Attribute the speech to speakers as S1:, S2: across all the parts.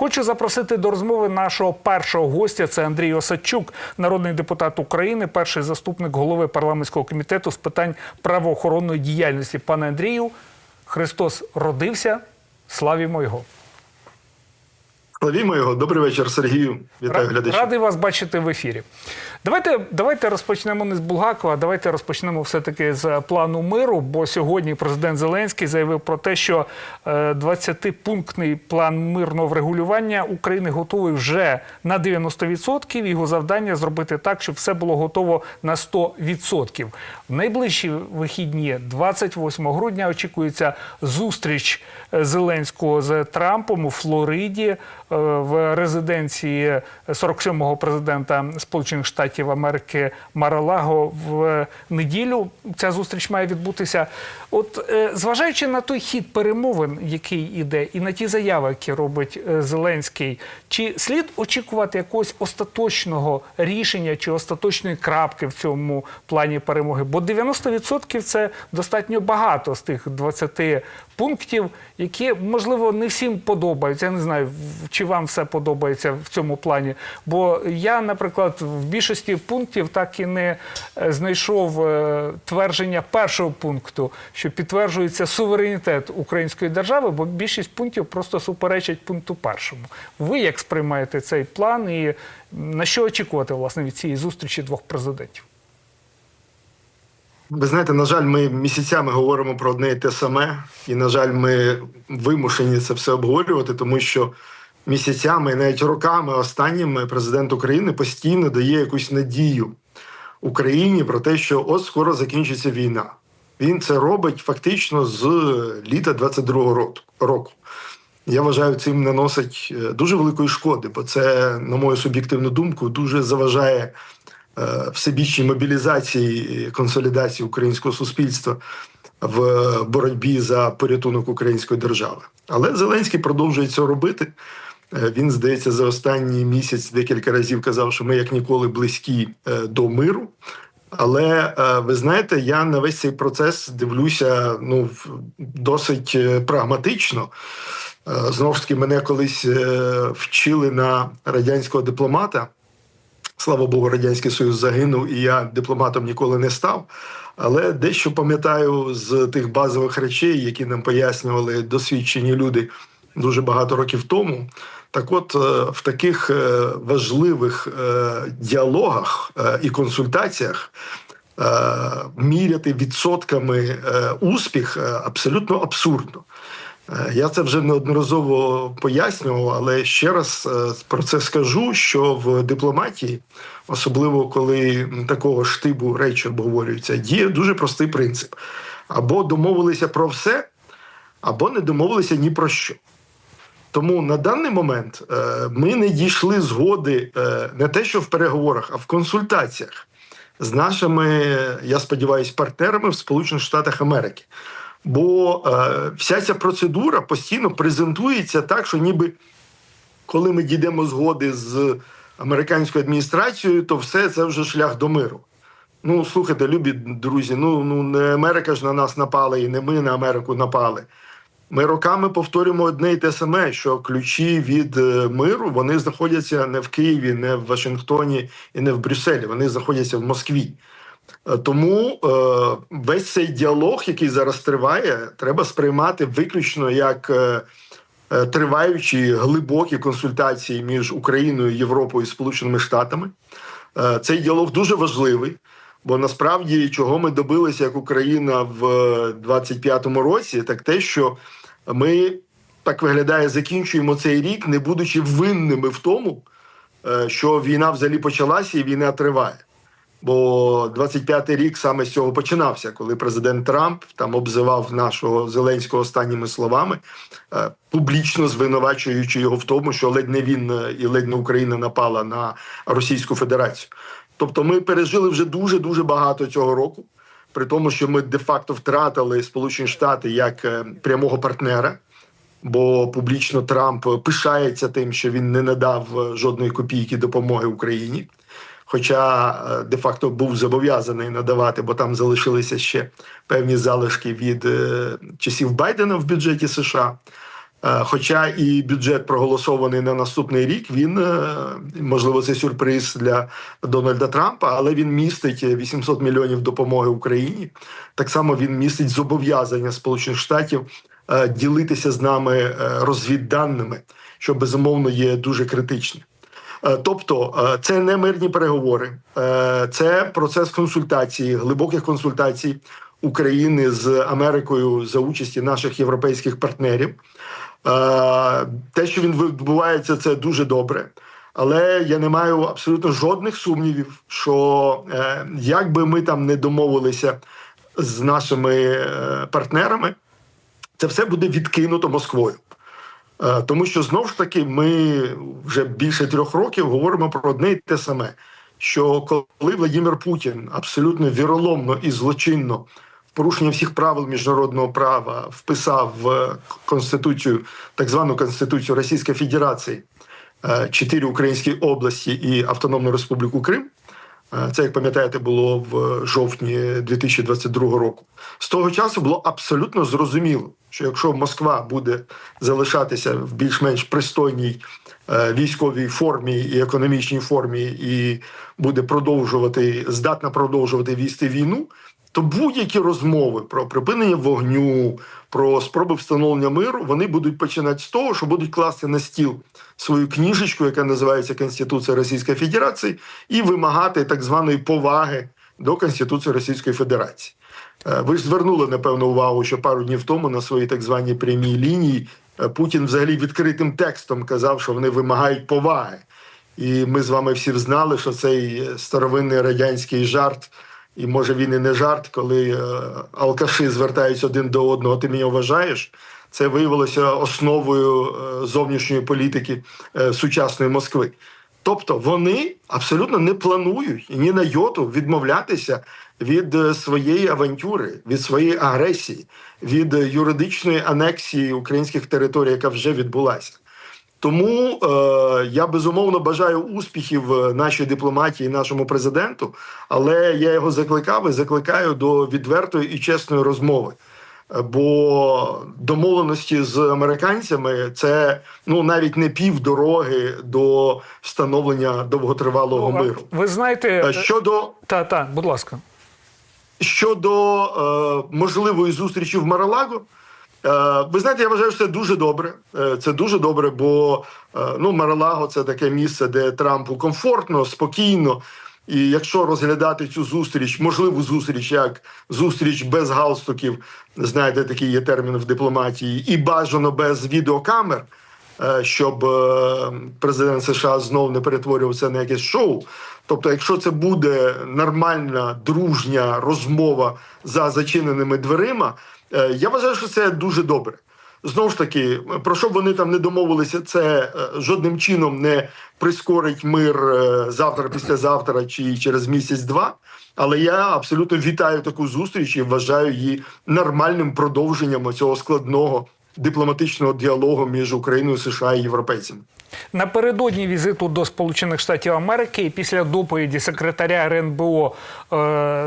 S1: Хочу запросити до розмови нашого першого гостя. Це Андрій Осадчук, народний депутат України, перший заступник голови парламентського комітету з питань правоохоронної діяльності. Пане Андрію, Христос родився. Славімо його.
S2: Славімо його. Добрий вечір, Сергію. Вітаю глядачів.
S1: Радий вас бачити в ефірі. Давайте, давайте розпочнемо не з Булгакова, давайте розпочнемо все-таки з плану миру. Бо сьогодні президент Зеленський заявив про те, що е, 20-пунктний план мирного врегулювання України готовий вже на 90%. Його завдання зробити так, щоб все було готово на 100%. В найближчі вихідні, 28 грудня, очікується зустріч е, Зеленського з Трампом у Флориді е, в резиденції 47-го президента Сполучених Штатів Америки Маралаго в неділю. Ця зустріч має відбутися. От е, зважаючи на той хід перемовин, який іде, і на ті заяви, які робить е, Зеленський, чи слід очікувати якогось остаточного рішення чи остаточної крапки в цьому плані перемоги? Бо 90% це достатньо багато з тих 20 пунктів, які можливо не всім подобаються. Я не знаю, чи вам все подобається в цьому плані. Бо я, наприклад, в більшості пунктів так і не е, знайшов е, твердження першого пункту, що підтверджується суверенітет української держави, бо більшість пунктів просто суперечать пункту першому. Ви як сприймаєте цей план і на що очікувати власне від цієї зустрічі двох президентів?
S2: Ви знаєте, на жаль, ми місяцями говоримо про одне і те саме, і на жаль, ми вимушені це все обговорювати, тому що місяцями, навіть роками останніми президент України постійно дає якусь надію Україні про те, що от скоро закінчиться війна. Він це робить фактично з літа 22-го року-. Я вважаю, цим наносить е, дуже великої шкоди, бо це, на мою суб'єктивну думку, дуже заважає всебічній мобілізації консолідації українського суспільства в боротьбі за порятунок української держави. Але Зеленський продовжує це робити. Е, Він, здається, за останній місяць декілька разів казав, що ми як ніколи близькі е, до миру. Але е, ви знаєте, я на весь цей процес дивлюся ну досить е, прагматично. Е, Знову ж таки, мене колись е, вчили на радянського дипломата. Слава Богу, Радянський Союз загинув, і я дипломатом ніколи не став. Але дещо пам'ятаю з тих базових речей, які нам пояснювали досвідчені люди дуже багато років тому. Так, от е, в таких е, важливих е, діалогах і консультаціях міряти відсотками успіх абсолютно абсурдно. Е, Я це вже неодноразово пояснював, але ще раз е, про це скажу: що в дипломатії, особливо коли такого штибу речі обговорюються, діє дуже простий принцип: або домовилися про все, або не домовилися ні про що. Тому на даний момент е, ми не дійшли згоди не те, що в переговорах, а в консультаціях з нашими, я сподіваюся, партнерами в Сполучених Штатах Америки. Бо е, вся ця процедура постійно презентується так, що ніби коли ми дійдемо згоди з американською адміністрацією, то все це вже шлях до миру. Ну, слухайте, любі друзі, ну, ну не Америка ж на нас напала, і не ми на Америку напали. Ми роками повторюємо одне і те саме, що ключі від е, миру вони знаходяться не в Києві, не в Вашингтоні і не в Брюсселі. Вони знаходяться в Москві. Е, Тому е, весь цей діалог, який зараз триває, треба сприймати виключно як е, триваючі глибокі консультації між Україною, Європою і Сполученими Штатами. Цей діалог дуже важливий, бо насправді чого ми добилися як Україна в 25-му році, так те, що ми так виглядає, закінчуємо цей рік, не будучи винними в тому, що війна взагалі почалася і війна триває. Бо 25-й рік саме з цього починався, коли президент Трамп там обзивав нашого Зеленського останніми словами, е, публічно звинувачуючи його в тому, що ледь не він е, і ледь не Україна напала на Російську Федерацію. Тобто, ми пережили вже дуже дуже багато цього року, при тому, що ми де-факто втратили Сполучені Штати як е, прямого партнера. Бо публічно Трамп пишається тим, що він не надав жодної копійки допомоги Україні хоча е, де-факто був зобов'язаний надавати, бо там залишилися ще певні залишки від е, часів Байдена в бюджеті США. Е, Хоча і бюджет проголосований на наступний рік, він можливо це сюрприз для Дональда Трампа, але він містить 800 мільйонів допомоги Україні. Так само він містить зобов'язання Сполучених Штатів ділитися з нами розвідданими, що безумовно є дуже критичним. Е, Тобто е, це не мирні переговори, е, це процес консультації, глибоких консультацій України з Америкою за участі наших європейських партнерів. Те, що він відбувається, це дуже добре. Але я не маю абсолютно жодних сумнівів, що як би ми там не домовилися з нашими партнерами, це все буде відкинуто Москвою. Е, Тому що знову ж таки ми вже більше трьох років говоримо про одне і те саме: що коли Владимир Путін абсолютно віроломно і злочинно в порушення всіх правил міжнародного права вписав в конституцію, так звану конституцію Російської Федерації, е, чотири українські області і Автономну Республіку Крим. Е, Це, як пам'ятаєте, було в жовтні 2022 року. З того часу було абсолютно зрозуміло, що якщо Москва буде залишатися в більш-менш пристойній е, військовій формі і економічній формі, і буде продовжувати здатна продовжувати вести війну, то будь-які розмови про припинення вогню, про спроби встановлення миру, вони будуть починати з того, що будуть класти на стіл свою книжечку, яка називається Конституція Російської Федерації, і вимагати так званої поваги до Конституції Російської Федерації. Е, Ви ж звернули напевно увагу, що пару днів тому на своїй так званій прямій лінії е, Путін взагалі відкритим текстом казав, що вони вимагають поваги. І ми з вами всі знали, що цей старовинний радянський жарт, і може він і не жарт, коли е, алкаші звертаються один до одного, ти мене вважаєш. Це виявилося основою е, зовнішньої політики е, сучасної Москви. Тобто вони абсолютно не планують ні на йоту відмовлятися від своєї авантюри, від своєї агресії, від юридичної анексії українських територій, яка вже відбулася. Тому е, я безумовно бажаю успіхів е, нашій дипломатії, нашому президенту, але я його закликав і закликаю до відвертої і чесної розмови. Е, Бо домовленості з американцями це ну навіть не півдороги до встановлення довготривалого миру.
S1: Ви знаєте,
S2: Е, Щодо
S1: та, та, будь ласка.
S2: Щодо е, можливої зустрічі в Маралаго, е, ви знаєте, я вважаю, що це дуже добре. Е, це дуже добре, бо е, ну, Маралаго це таке місце, де Трампу комфортно, спокійно. І якщо розглядати цю зустріч, можливу зустріч, як зустріч без галстуків, знаєте, такий є термін в дипломатії, і бажано без відеокамер, е, щоб е, президент США знов не перетворювався на якесь шоу. Тобто, якщо це буде нормальна дружня розмова за зачиненими дверима, е, я вважаю, що це дуже добре. Знову ж таки, про що б вони там не домовилися, це е, жодним чином не прискорить мир е, завтра, післязавтра чи через місяць-два. Але я абсолютно вітаю таку зустріч і вважаю її нормальним продовженням цього складного дипломатичного діалогу між Україною, США і європейцями.
S1: Напередодні візиту до Сполучених Штатів Америки і після доповіді секретаря РНБО е,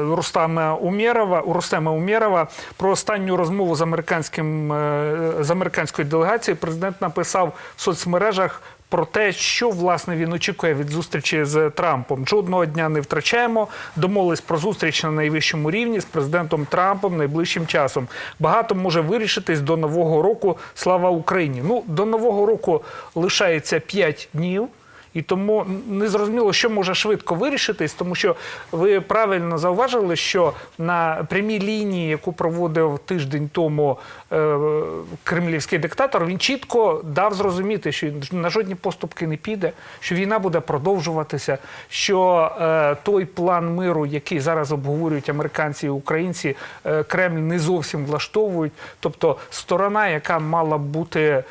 S1: Рустама Умєрова, Рустема Умєрова про останню розмову з американським е, з американською делегацією, президент написав в соцмережах. Про те, що власне він очікує від зустрічі з Трампом, жодного дня не втрачаємо. Домовились про зустріч на найвищому рівні з президентом Трампом найближчим часом. Багато може вирішитись до нового року. Слава Україні! Ну до нового року лишається 5 днів. І тому не зрозуміло, що може швидко вирішитись, тому що ви правильно зауважили, що на прямій лінії, яку проводив тиждень тому е, кремлівський диктатор, він чітко дав зрозуміти, що на жодні поступки не піде, що війна буде продовжуватися, що е, той план миру, який зараз обговорюють американці і українці, е, Кремль не зовсім влаштовують. Тобто сторона, яка мала бути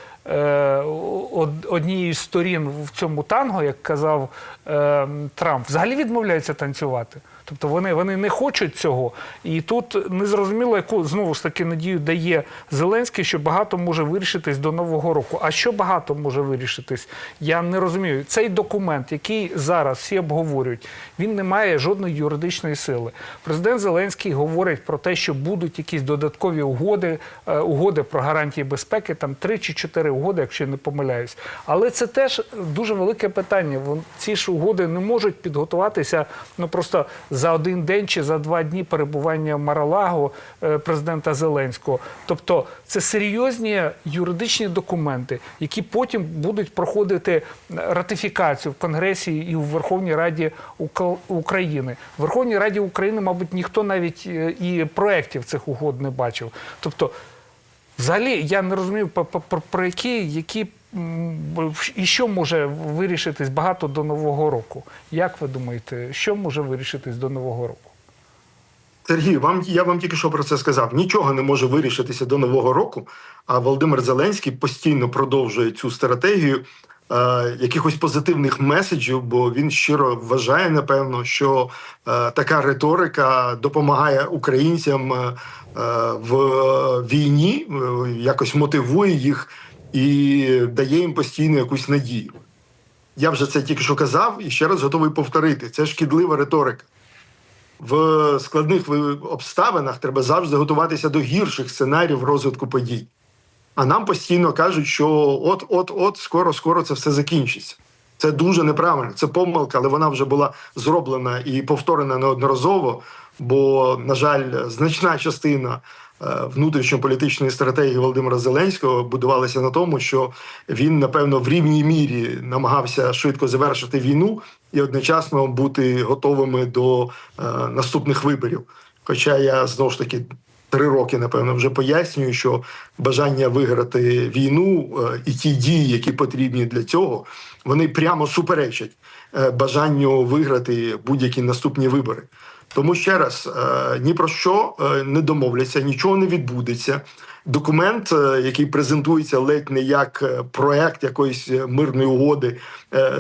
S1: однією з сторін в цьому танго, як казав е, Трамп, взагалі відмовляється танцювати. Тобто вони, вони не хочуть цього. І тут незрозуміло, яку знову ж таки надію дає Зеленський, що багато може вирішитись до нового року. А що багато може вирішитись? Я не розумію. Цей документ, який зараз всі обговорюють, він не має жодної юридичної сили. Президент Зеленський говорить про те, що будуть якісь додаткові угоди, е, угоди про гарантії безпеки, там три чи чотири угоди, якщо я не помиляюсь. Але це теж дуже велике питання. Ці ж угоди не можуть підготуватися ну просто за один день чи за два дні перебування в Маралаго е, президента Зеленського. Тобто це серйозні юридичні документи, які потім будуть проходити ратифікацію в Конгресі і у Верховній Раді України. В Верховній Раді України, мабуть, ніхто навіть е, і проєктів цих угод не бачив. Тобто, Взагалі, я не розумію, про, які, які і що може вирішитись багато до Нового року. Як ви думаєте, що може вирішитись до Нового року?
S2: Сергій, вам я вам тільки що про це сказав. Нічого не може вирішитися до нового року. А Володимир Зеленський постійно продовжує цю стратегію е, якихось позитивних меседжів, бо він щиро вважає, напевно, що е, така риторика допомагає українцям е, е, в війні, е, якось мотивує їх і дає їм постійно якусь надію. Я вже це тільки що казав і ще раз готовий повторити. Це шкідлива риторика в складних обставинах треба завжди готуватися до гірших сценаріїв розвитку подій. А нам постійно кажуть, що от, от, от, скоро, скоро це все закінчиться. Це дуже неправильно, це помилка, але вона вже була зроблена і повторена неодноразово. Бо, на жаль, значна частина внутрішньополітичної стратегії Володимира Зеленського будувалася на тому, що він, напевно, в рівній мірі намагався швидко завершити війну і одночасно бути готовими до е, наступних виборів. Хоча я знову ж таки три роки, напевно, вже пояснюю, що бажання виграти війну е, і ті дії, які потрібні для цього, вони прямо суперечать е, бажанню виграти будь-які наступні вибори. Тому ще раз е, ні про що е, не домовляться, нічого не відбудеться. Документ, е, який презентується ледь не як проект якоїсь мирної угоди,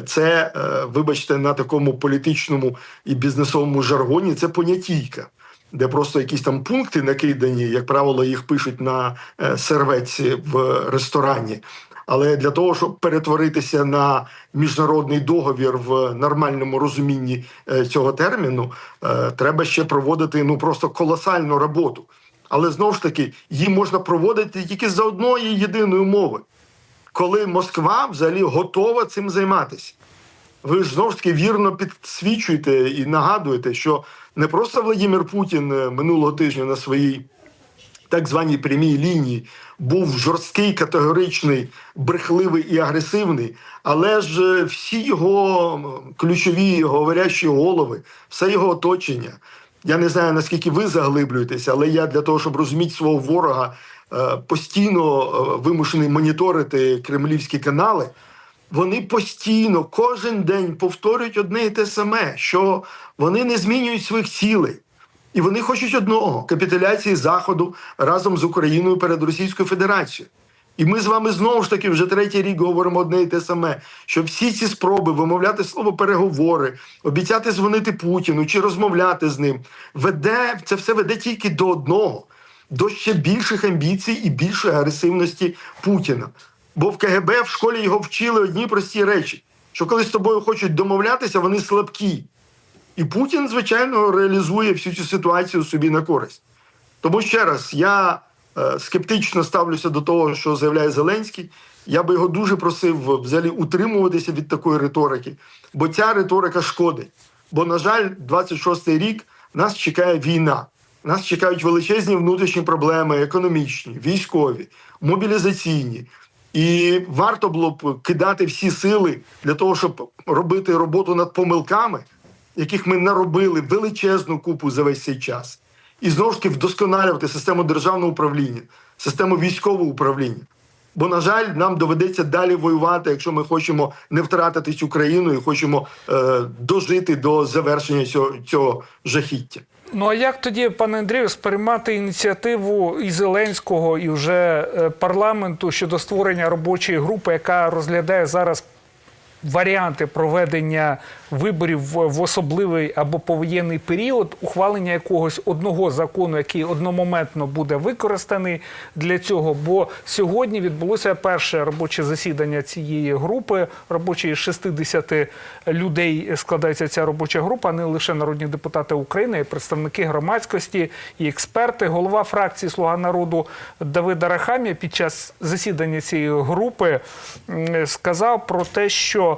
S2: це, вибачте, на такому політичному і бізнесовому жаргоні це понятійка де просто якісь там пункти накидані, як правило, їх пишуть на серветці в ресторані. Але для того, щоб перетворитися на міжнародний договір в нормальному розумінні е, цього терміну, е, треба ще проводити ну просто колосальну роботу. Але знову ж таки, її можна проводити тільки за одної єдиної умови, коли Москва взагалі готова цим займатися. Ви ж знову ж таки вірно підсвічуєте і нагадуєте, що не просто Владимир Путін е, минулого тижня на своїй так званій прямій лінії був жорсткий, категоричний, брехливий і агресивний, але ж е, всі його ключові говорящі голови, все його оточення. Я не знаю наскільки ви заглиблюєтеся, але я для того, щоб розуміти свого ворога, е, постійно е, вимушений моніторити кремлівські канали. Вони постійно кожен день повторюють одне і те саме, що вони не змінюють своїх цілей. І вони хочуть одного капітуляції Заходу разом з Україною перед Російською Федерацією. І ми з вами знову ж таки вже третій рік говоримо одне і те саме: що всі ці спроби вимовляти слово переговори, обіцяти дзвонити Путіну чи розмовляти з ним, веде це все веде тільки до одного: до ще більших амбіцій і більшої агресивності Путіна. Бо в КГБ в школі його вчили одні прості речі: що коли з тобою хочуть домовлятися, вони слабкі. І Путін, звичайно, реалізує всю цю ситуацію собі на користь. Тому ще раз, я е, скептично ставлюся до того, що заявляє Зеленський. Я би його дуже просив взагалі утримуватися від такої риторики, бо ця риторика шкодить. Бо, на жаль, 26-й рік нас чекає війна. Нас чекають величезні внутрішні проблеми, економічні, військові, мобілізаційні. І варто було б кидати всі сили для того, щоб робити роботу над помилками, яких ми наробили величезну купу за весь цей час, і знову ж таки вдосконалювати систему державного управління, систему військового управління. Бо, на жаль, нам доведеться далі воювати, якщо ми хочемо не втратити цю країну і хочемо е, дожити до завершення цього, цього жахіття.
S1: Ну а як тоді, пане Андрію, сприймати ініціативу і Зеленського, і вже е, парламенту щодо створення робочої групи, яка розглядає зараз варіанти проведення виборів в, особливий або повоєнний період, ухвалення якогось одного закону, який одномоментно буде використаний для цього. Бо сьогодні відбулося перше робоче засідання цієї групи. Робочої з 60 людей складається ця робоча група, не лише народні депутати України, і представники громадськості і експерти. Голова фракції Слуга народу Давид Арахамія під час засідання цієї групи сказав про те, що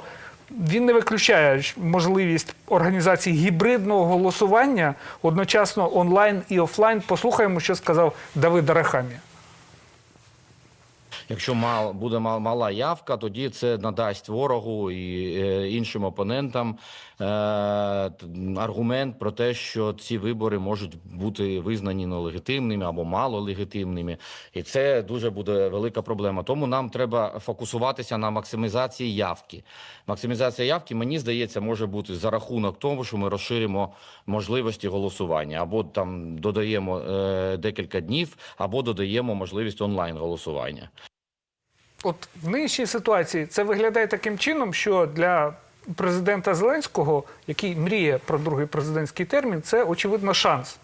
S1: він не виключає можливість організації гібридного голосування одночасно онлайн і офлайн. Послухаємо, що сказав Давид Арахамія.
S3: Якщо мал буде мал, мала явка, тоді це надасть ворогу і е, іншим опонентам е, аргумент про те, що ці вибори можуть бути визнані нелегітимними або малолегітимними, і це дуже буде велика проблема. Тому нам треба фокусуватися на максимізації явки. Максимізація явки, мені здається, може бути за рахунок того, що ми розширимо можливості голосування, або там додаємо е, декілька днів, або додаємо можливість онлайн голосування.
S1: От в нинішній ситуації це виглядає таким чином, що для президента Зеленського, який мріє про другий президентський термін, це очевидно шанс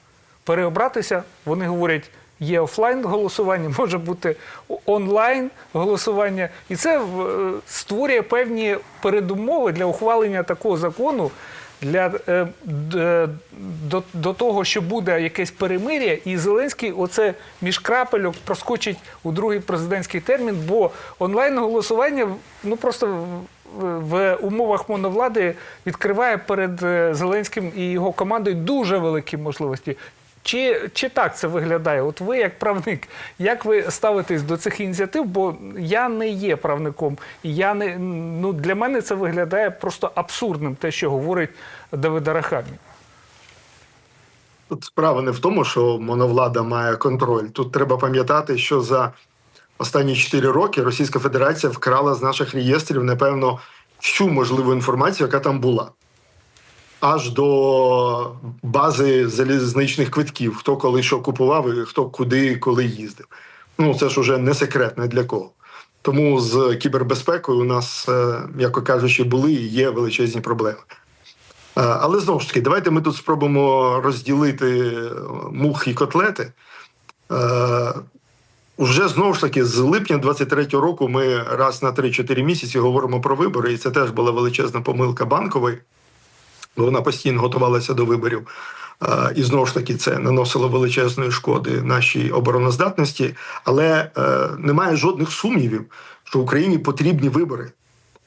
S1: переобратися. Вони говорять, є офлайн голосування, може бути онлайн голосування, і це створює певні передумови для ухвалення такого закону. Для е, до, до того, що буде якесь перемир'я, і Зеленський оце між крапельок проскочить у другий президентський термін, бо онлайн голосування ну просто в, в умовах моновлади відкриває перед е, Зеленським і його командою дуже великі можливості. Чи, чи так це виглядає? От ви, як правник, як ви ставитесь до цих ініціатив? Бо я не є правником, і я не ну для мене це виглядає просто абсурдним, те, що говорить Давид Арахамі.
S2: Тут справа не в тому, що моновлада має контроль. Тут треба пам'ятати, що за останні 4 роки Російська Федерація вкрала з наших реєстрів, напевно, всю можливу інформацію, яка там була. Аж до бази залізничних квитків, хто коли що купував і хто куди коли їздив. Ну, це ж уже не секрет, не для кого. Тому з кібербезпекою у нас, е, м'яко кажучи, були і є величезні проблеми. Е, Але знову ж таки, давайте ми тут спробуємо розділити е, мух і котлети. Уже знову ж таки, з липня 23-го року ми раз на 3-4 місяці говоримо про вибори, і це теж була величезна помилка банкової. Бо Вона постійно готувалася до виборів. І знову ж таки, це наносило величезної шкоди нашій обороноздатності. Але е, немає жодних сумнівів, що Україні потрібні вибори.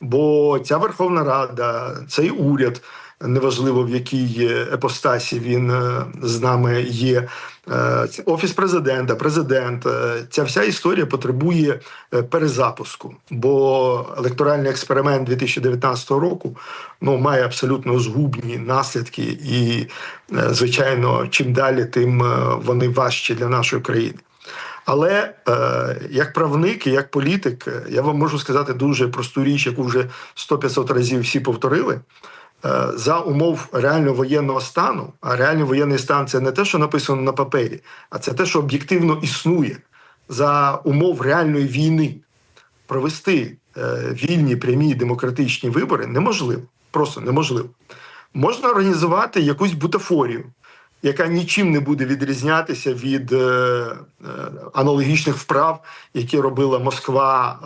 S2: Бо ця Верховна Рада, цей уряд, неважливо в якій епостасі він е, з нами є, е, офіс президента, президент, е, ця вся історія потребує перезапуску. Бо електоральний експеримент 2019 року ну має абсолютно згубні наслідки, і звичайно, чим далі, тим вони важчі для нашої країни. Але як правник і як політик, я вам можу сказати дуже просту річ, яку вже 100-500 разів всі повторили. Е, за умов реального воєнного стану, а реальний воєнний стан це не те, що написано на папері, а це те, що об'єктивно існує за умов реальної війни. Провести е, вільні, прямі демократичні вибори неможливо, просто неможливо. Можна організувати якусь бутафорію, яка нічим не буде відрізнятися від е, аналогічних вправ, які робила Москва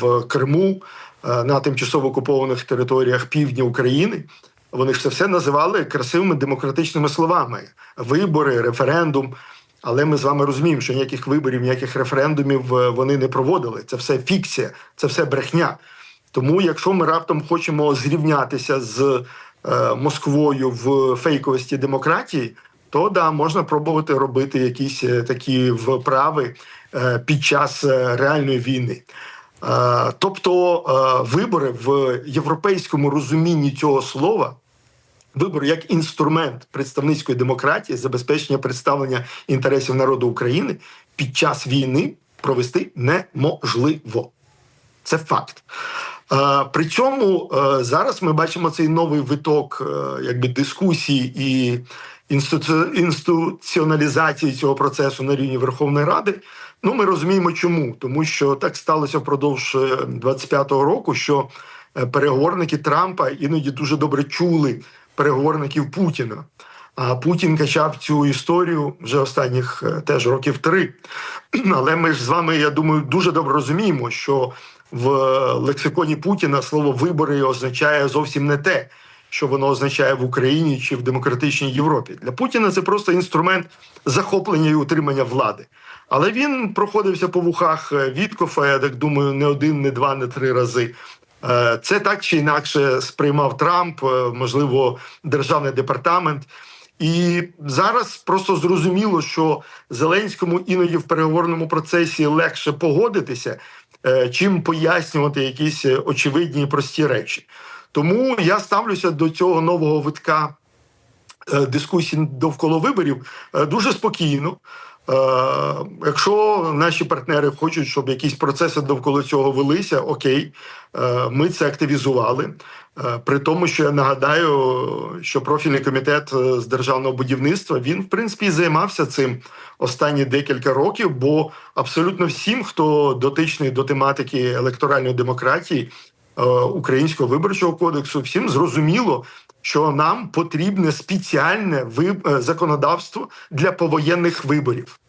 S2: в Криму на тимчасово окупованих територіях півдня України. Вони ж це все називали красивими демократичними словами: вибори, референдум. Але ми з вами розуміємо, що ніяких виборів, ніяких референдумів е, вони не проводили. Це все фікція, це все брехня. Тому, якщо ми раптом хочемо зрівнятися з е, Москвою в фейковості демократії, то да, можна пробувати робити якісь е, такі вправи е, під час е, реальної війни. Е, тобто е, вибори в європейському розумінні цього слова. Вибори як інструмент представницької демократії, забезпечення представлення інтересів народу України під час війни провести неможливо. Це факт. Е, Причому е, зараз ми бачимо цей новий виток якби дискусії і інститу- інституціоналізації цього процесу на рівні Верховної Ради. Ну, ми розуміємо, чому, тому що так сталося впродовж е, 25-го року, що е, переговорники Трампа іноді дуже добре чули переговорників Путіна. А Путін качав цю історію вже останніх е, теж років три. Але ми ж з вами, я думаю, дуже добре розуміємо, що в лексиконі Путіна слово вибори означає зовсім не те, що воно означає в Україні чи в демократичній Європі. Для Путіна це просто інструмент захоплення і утримання влади. Але він проходився по вухах е, Віткофа, я так думаю, не один, не два, не три рази. Е, Це так чи інакше сприймав Трамп, е, можливо, державний департамент. І зараз просто зрозуміло, що Зеленському іноді в переговорному процесі легше погодитися, чим пояснювати якісь очевидні і прості речі. Тому я ставлюся до цього нового витка дискусій довкола виборів дуже спокійно. Е, Якщо наші партнери хочуть, щоб якісь процеси довкола цього велися, окей, е, ми це активізували. Е, При тому, що я нагадаю, що профільний комітет з державного будівництва він в принципі займався цим останні декілька років, бо абсолютно всім, хто дотичний до тематики електоральної демократії, українського виборчого кодексу, всім зрозуміло, що нам потрібне спеціальне е, законодавство для повоєнних виборів.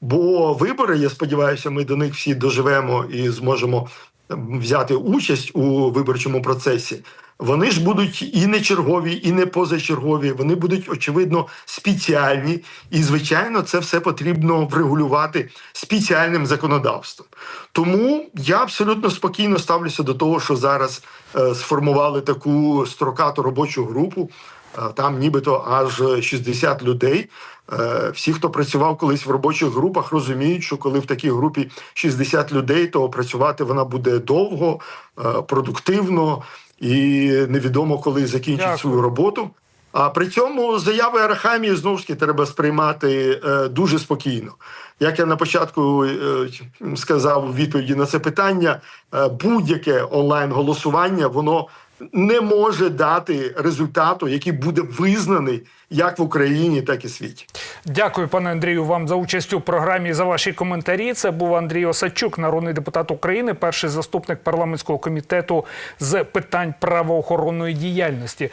S2: Бо вибори, я сподіваюся, ми до них всі доживемо і зможемо ем, взяти участь у виборчому процесі. Вони ж будуть і не чергові, і не позачергові. Вони будуть очевидно спеціальні, і звичайно, це все потрібно врегулювати спеціальним законодавством. Тому я абсолютно спокійно ставлюся до того, що зараз е, сформували таку строкату робочу групу. Е, Там нібито аж 60 людей. Е, Всі, хто працював колись в робочих групах, розуміють, що коли в такій групі 60 людей, то працювати вона буде довго, е, продуктивно і невідомо, коли закінчить
S1: Дякую.
S2: свою роботу. А при цьому заяви Арахамії знову ж таки треба сприймати е, дуже спокійно. Як я на початку е, сказав у відповіді на це питання, е, будь-яке онлайн голосування воно не може дати результату, який буде визнаний як в Україні, так і світі.
S1: Дякую, пане Андрію, вам за участь у програмі і за ваші коментарі. Це був Андрій Осадчук, народний депутат України, перший заступник парламентського комітету з питань правоохоронної діяльності.